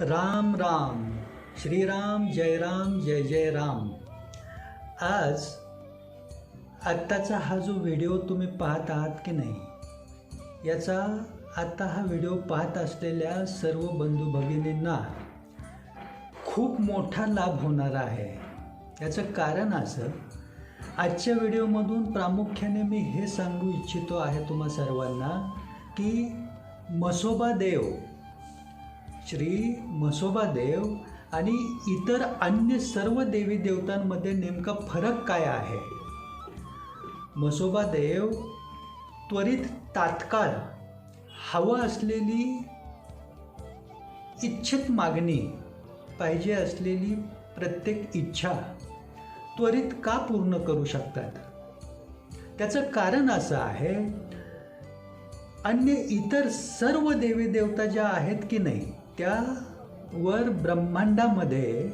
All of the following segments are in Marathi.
राम राम श्रीराम जय राम जय जय राम आज आत्ताचा हा जो व्हिडिओ तुम्ही पाहत आहात की नाही याचा आत्ता हा व्हिडिओ पाहत असलेल्या सर्व बंधू भगिनींना खूप मोठा लाभ होणार आहे. याचं कारण असं आजच्या व्हिडिओमधून प्रामुख्याने मी हे सांगू इच्छितो आहे तुम्हा सर्वांना की मसोबा देव श्री मसोबादेव आणि इतर अन्य सर्व देवी देवतांमध्ये नेमका फरक काय आहे? मसोबा देव त्वरित तात्काळ हवं असलेली इच्छित मागणी पाहिजे असलेली प्रत्येक इच्छा त्वरित का पूर्ण करू शकतात? त्याचं कारण असं आहे अन्य इतर सर्व देवी देवता ज्या आहेत की नाही त्या वर ब्रह्मांडामध्ये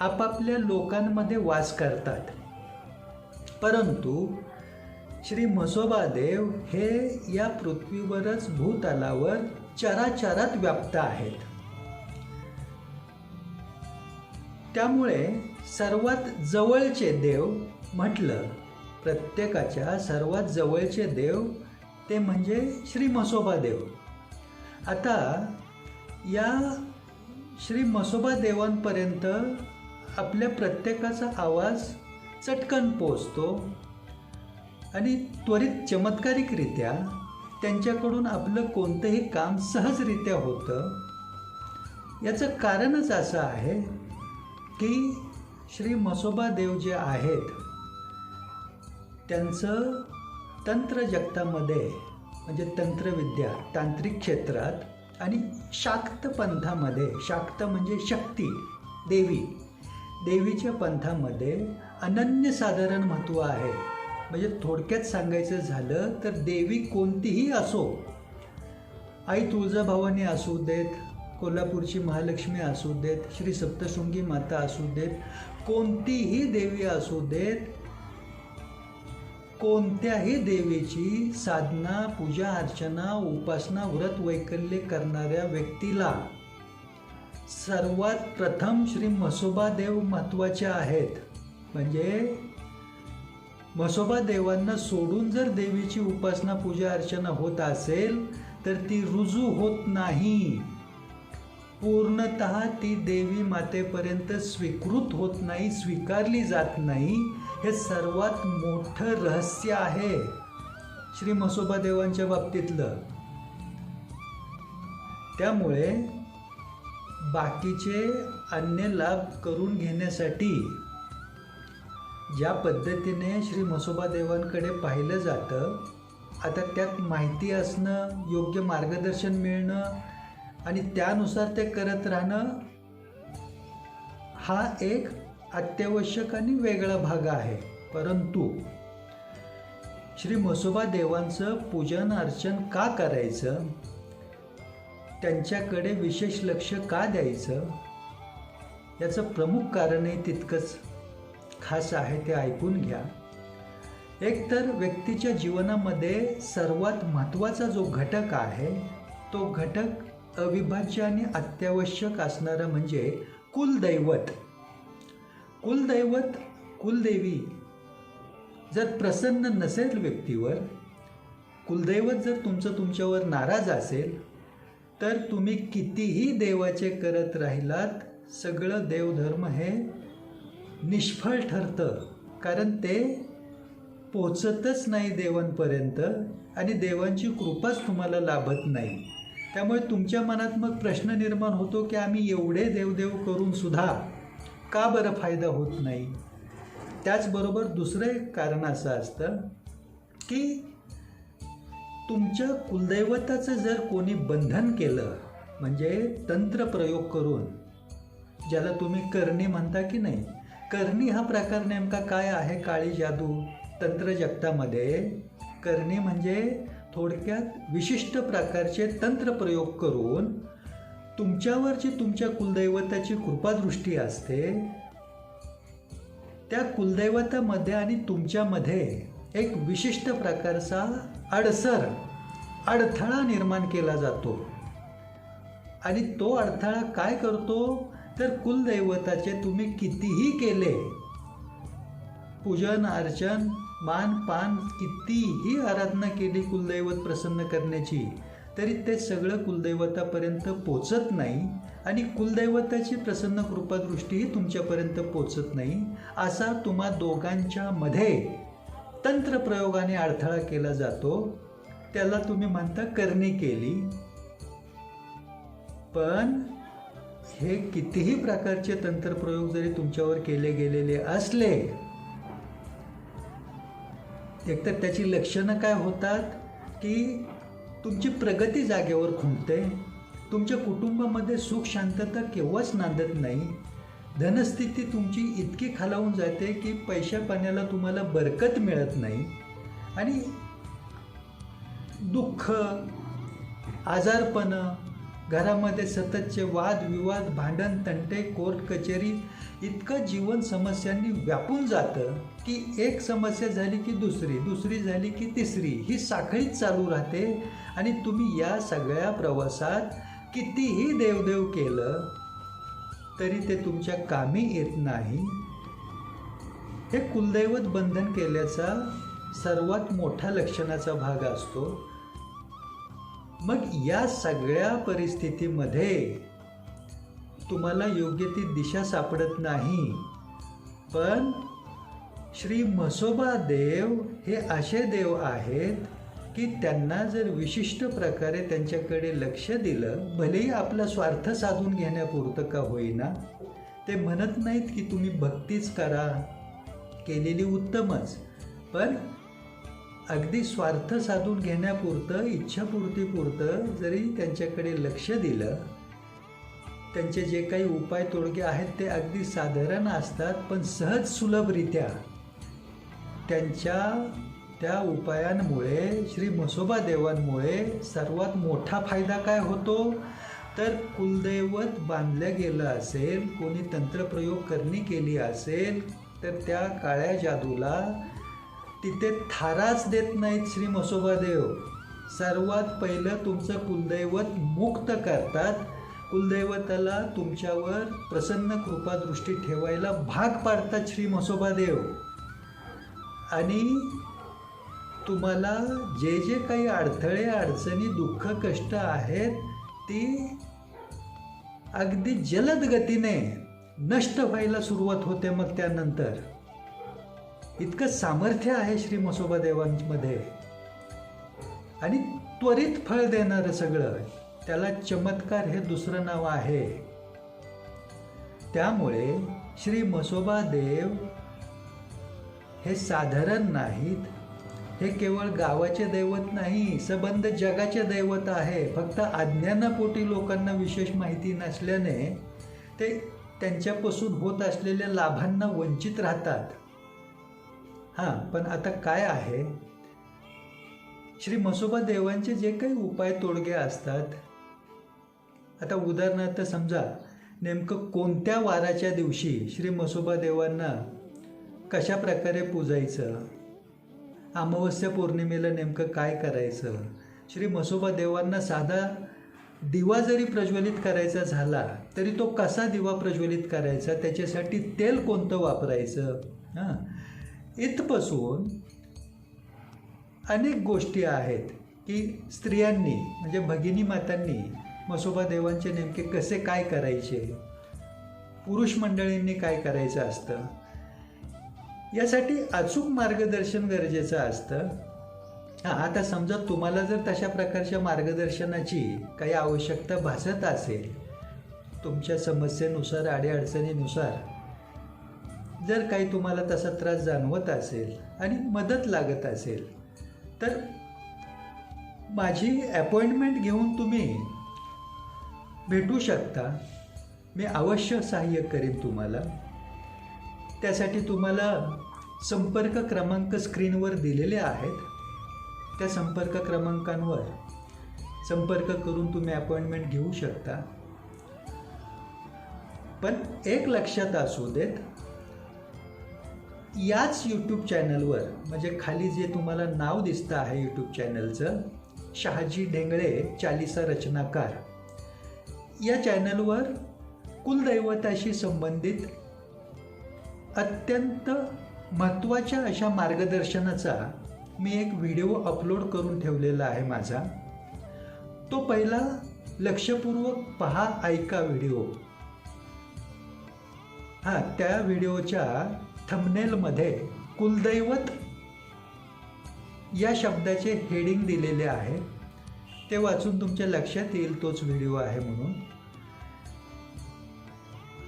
आपापल्या लोकांमध्ये वास करतात. परंतु श्री म्हसोबा देव हे या पृथ्वीवरच भूतलावर चराचरात व्याप्त आहेत. त्यामुळे सर्वात जवळचे देव म्हटलं प्रत्येकाच्या सर्वात जवळचे देव ते म्हणजे श्री मसोबा देव आता या श्री मसोबा देवांपर्यंत आपल्या प्रत्येकाचा आवाज चटकन पोचतो आणि त्वरित चमत्कारिकरित्या त्यांच्याकडून आपलं कोणतंही काम सहजरित्या होतं. याचं कारणच असं आहे की श्री मसोबा देव जे आहेत त्यांचं तंत्र जगतामध्ये म्हणजे तंत्रविद्या तांत्रिक क्षेत्रात आणि शाक्त पंथामध्ये शाक्त म्हणजे शक्ती देवी. देवीच्या पंथामध्ये अनन्यसाधारण महत्त्व आहे. म्हणजे थोडक्यात सांगायचं झालं तर देवी कोणतीही असो आई तुळजाभवानी असू देत कोल्हापूरची महालक्ष्मी असू देत श्री सप्तशृंगी माता असू देत कोणतीही देवी असू देत कोणत्याही देवीची साधना पूजा अर्चना उपासना व्रत वैकल्य करणाऱ्या व्यक्तीला सर्वात प्रथम श्री म्हसोबा देव महत्त्वाचे आहेत. म्हणजे म्हसोबा देवांना सोडून जर देवीची उपासना पूजा अर्चना होत असेल तर ती रुजू होत नाही. पूर्णत ती देवी मातेपर्यंत स्वीकृत होत नाही स्वीकारली जात नाही. हे सर्वात मोठं रहस्य आहे श्री मसोबा देवांच्या बाबतीतलं. त्यामुळे बाकीचे अन्य लाभ करून घेण्यासाठी ज्या पद्धतीने श्री मसोबा देवांकडे पाहिलं जातं आता त्यात माहिती असणं योग्य मार्गदर्शन मिळणं आणि त्यानुसार ते करत राहणं हा एक अत्यावश्यक आणि वेगळा भाग आहे. परंतु श्री म्हसोबा देवांचं पूजन अर्चन का करायचं? त्यांच्याकडे विशेष लक्ष का द्यायचं? याचं प्रमुख कारणही तितकंच खास आहे ते ऐकून घ्या. एकतर व्यक्तीच्या जीवनामध्ये सर्वात महत्त्वाचा जो घटक आहे तो घटक अविभाज्य आणि अत्यावश्यक असणारा म्हणजे कुलदैवत. कुलदैवत कुलदेवी जर प्रसन्न नसेल व्यक्तीवर कुलदैवत जर तुमचं तुमच्यावर नाराज असेल तर तुम्ही कितीही देवाचे करत राहिलात सगळं देवधर्म हे निष्फळ ठरतं. कारण ते पोचतच नाही देवांपर्यंत आणि देवांची कृपाच तुम्हाला लाभत नाही. त्यामुळे तुमच्या मनात मग प्रश्न निर्माण होतो की आम्ही एवढे देवदेव करून सुद्धा का बरं फायदा होत नाही? त्याचबरोबर दुसरं एक कारण असं असतं की तुमच्या कुलदैवताचं जर कोणी बंधन केलं म्हणजे तंत्र प्रयोग करून ज्याला तुम्ही करणी म्हणता की नाही करणी हा प्रकार नेमका काय आहे? काळी जादू तंत्र जगतामध्ये करणी म्हणजे थोडक्यात विशिष्ट प्रकारचे तंत्र प्रयोग करून तुमच्यावर जी तुमच्या कुलदैवताची कृपादृष्टी असते त्या कुलदैवतामध्ये आणि तुमच्यामध्ये एक विशिष्ट प्रकारचा अडसर अडथळा निर्माण केला जातो. आणि तो अडथळा काय करतो? तर कुलदैवताचे तुम्ही कितीही केले पूजन अर्चन मान पान कितीही आराधना केली कुलदैवत प्रसन्न करण्याची तरी ते सगळं कुलदैवतापर्यंत पोचत नाही आणि कुलदैवताची प्रसन्न कृपादृष्टीही तुमच्यापर्यंत पोचत नाही असा तुम्हा दोघांच्या मध्ये तंत्रप्रयोगाने अडथळा केला जातो. त्याला तुम्ही म्हणता करणी केली. पण हे कितीही प्रकारचे तंत्रप्रयोग जरी तुमच्यावर केले गेलेले असले एकतर त्याची लक्षणं काय होतात की तुमची प्रगती जागेवर खुंटते तुमच्या कुटुंबामध्ये सुख शांतता केव्हाच नांदत नाही. धनस्थिती तुमची इतकी खालावून जाते की पैशा पाण्याला तुम्हाला बरकत मिळत नाही. आणि दुःख आजारपणं घरामध्ये सततचे वाद विवाद भांडण तंटे कोर्ट कचेरी इतकं जीवन समस्यांनी व्यापून जातं की एक समस्या झाली की दुसरी दुसरी झाली की तिसरी ही साखळीच चालू राहते. आणि तुम्ही या सगळ्या प्रवासात कितीही देवदेव केलं तरी ते तुमच्या कामी येत नाही. हे कुलदैवत बंधन केल्याचा सर्वात मोठा लक्षणाचा भाग असतो. मग या सगळ्या परिस्थितीमध्ये तुम्हाला योग्य ती दिशा सापडत नाही. पण श्री म्हसोबा देव हे असे देव आहेत की त्यांना जर विशिष्ट प्रकारे त्यांच्याकडे लक्ष दिलं भलेही आपला स्वार्थ साधून घेण्यापुरतं का होईना ते म्हणत नाहीत की तुम्ही भक्तीच करा केलेली उत्तमच. पण अगदी स्वार्थ साधून घेण्यापुरतं इच्छापूर्तीपुरतं जरी त्यांच्याकडे लक्ष दिलं त्यांचे जे काही उपाय तोडगे आहेत ते अगदी साधारण असतात पण सहज सुलभरित्या त्यांच्या त्या उपायांमुळे श्री म्हसोबा देवांमुळे सर्वात मोठा फायदा काय होतो? तर कुलदैवत बांधलं गेलं असेल कोणी तंत्रप्रयोग करणी केली असेल तर त्या काळ्या जादूला तिथे थाराच देत नाहीत श्री म्हसोबा देव. सर्वात पहिलं तुमचं कुलदैवत मुक्त करतात कुलदैवताला तुमच्यावर प्रसन्न कृपादृष्टी ठेवायला भाग पाडतात श्री म्हसोबा देव. आणि तुम्हाला जे जे काही अडथळे अडचणी दुःख कष्ट आहेत ती अगदी जलद गतीने नष्ट व्हायला सुरुवात होते मग त्यानंतर. इतकं सामर्थ्य आहे श्री म्हसोबा देवांमध्ये. आणि त्वरित फळ देणारं सगळं. त्याला चमत्कार हे दुसरं नाव आहे. त्यामुळे श्री मसोबा देव हे साधारण नाहीत. हे केवळ गावाचे दैवत नाही सबंध जगाचे दैवत आहे. फक्त अज्ञानापोटी लोकांना विशेष माहिती नसल्याने ते त्यांच्यापासून होत असलेल्या लाभांना वंचित राहतात. हां पण आता काय आहे? श्री मसोबा देवांचे जे काही उपाय तोडगे असतात आता उदाहरणार्थ समजा नेमकं कोणत्या वाराच्या दिवशी श्री मसोबा देवांना कशा प्रकारे पूजायचं? अमावस्या पौर्णिमेला नेमकं काय करायचं? श्री मसोबा देवांना साधा दिवा जरी प्रज्वलित करायचा झाला तरी तो कसा दिवा प्रज्वलित करायचा? त्याच्यासाठी तेल कोणतं वापरायचं? हां? इथपासून अनेक गोष्टी आहेत की स्त्रियांनी म्हणजे भगिनी मातांनी मसोबा देवांचे नेमके कसे काय करायचे? पुरुष मंडळींनी काय करायचं असतं? यासाठी अचूक मार्गदर्शन गरजेचं असतं. हां आता समजा तुम्हाला जर तशा प्रकारच्या मार्गदर्शनाची काही आवश्यकता भासत असेल तुमच्या समस्येनुसार अडीअडचणीनुसार जर काही तुम्हाला तसा त्रास जाणवत असेल आणि मदत लागत असेल तर माझी अपॉइंटमेंट घेऊन तुम्ही भेटू शकता. मी अवश्य सहाय्य करेन तुम्हाला. त्यासाठी तुम्हाला संपर्क क्रमांक स्क्रीनवर दिलेले आहेत. त्या संपर्क क्रमांकांवर संपर्क करून तुम्ही अपॉइंटमेंट घेऊ शकता. पण एक लक्षात असू देत याच यूट्यूब चॅनलवर म्हणजे खाली जे तुम्हाला नाव दिसतं आहे यूट्यूब चॅनलचं शहाजी ढेंगळे चालिसा रचनाकार. या चॅनलवर कुलदैवताशी संबंधित अत्यंत महत्त्वाच्या अशा मार्गदर्शनाचा मी एक व्हिडिओ अपलोड करून ठेवलेला आहे माझा. तो पहिला लक्षपूर्वक पहा ऐका व्हिडिओ. हां त्या व्हिडिओच्या थंबनेलमध्ये कुलदैवत या शब्दाचे हेडिंग दिलेले आहे. ते वाचून तुमच्या लक्षात येईल तोच व्हिडिओ आहे म्हणून.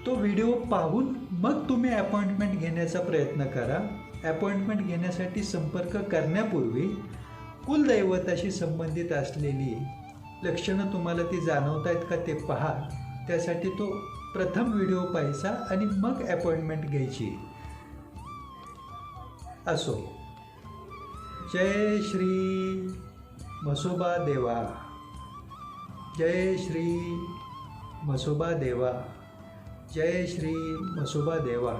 तो व्हिडिओ पाहून मग तुम्ही अपॉइंटमेंट घेण्याचा प्रयत्न करा. अपॉइंटमेंट घेण्यासाठी संपर्क करण्यापूर्वी कुलदैवताशी संबंधित असलेली लक्षणं तुम्हाला ती जाणवत आहेत का ते पहा. त्यासाठी तो प्रथम व्हिडिओ पाहायचा आणि मग अपॉइंटमेंट घ्यायची. असो. जय श्री म्हसोबा देवा. जय श्री म्हसोबा देवा. जय श्री म्हसोबा देवा